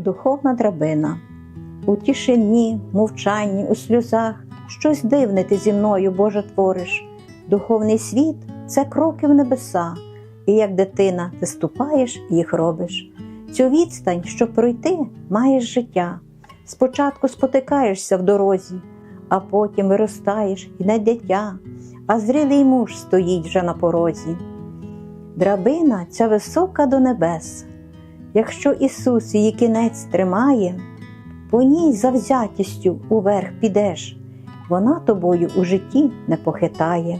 Духовна драбина. У тишині, мовчанні, у сльозах щось дивне ти зі мною, Боже, твориш. Духовний світ це кроки в небеса, і як дитина ти ступаєш їх робиш. Цю відстань, щоб пройти, маєш життя. Спочатку спотикаєшся в дорозі, а потім виростаєш і не дитя, а зрілий муж стоїть вже на порозі. Драбина ця висока до небес. Якщо Ісус її кінець тримає, по ній завзятістю уверх підеш, вона тобою у житті не похитає.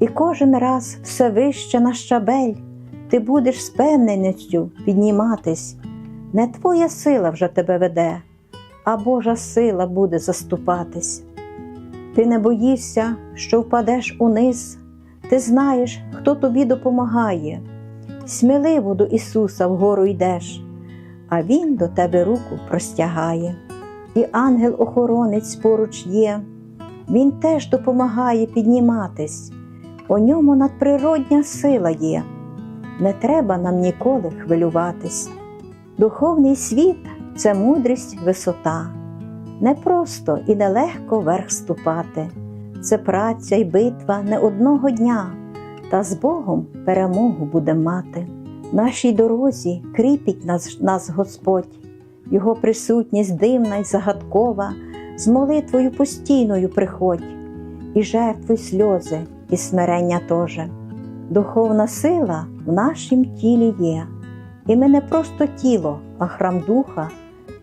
І кожен раз все вище на щабель, ти будеш з певненістю підніматись. Не твоя сила вже тебе веде, а Божа сила буде заступатись. Ти не боїшся, що впадеш униз, ти знаєш, хто тобі допомагає. Сміливо до Ісуса вгору йдеш, а Він до тебе руку простягає. І ангел-охоронець поруч є, Він теж допомагає підніматись, у ньому надприродня сила є, не треба нам ніколи хвилюватись. Духовний світ це мудрість висота, непросто і нелегко верх ступати, це праця й битва не одного дня, та з Богом перемогу буде мати. Нашій дорозі кріпить нас, нас Господь, Його присутність дивна й загадкова, з молитвою постійною приходь, і жертвуй сльози, і смирення тоже. Духовна сила в нашім тілі є, і ми не просто тіло, а храм духа.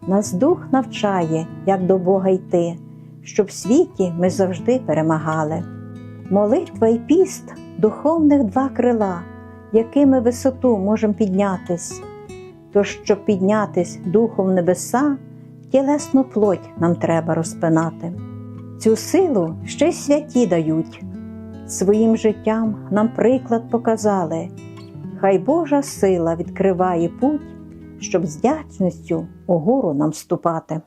Нас дух навчає, як до Бога йти, щоб в світі ми завжди перемагали. Молитва і піст духовних два крила, якими висоту можемо піднятись. То, щоб піднятись духом небеса, тілесну плоть нам треба розпинати. Цю силу ще й святі дають, своїм життям нам приклад показали. Хай Божа сила відкриває путь, щоб з вдячністю угору нам ступати.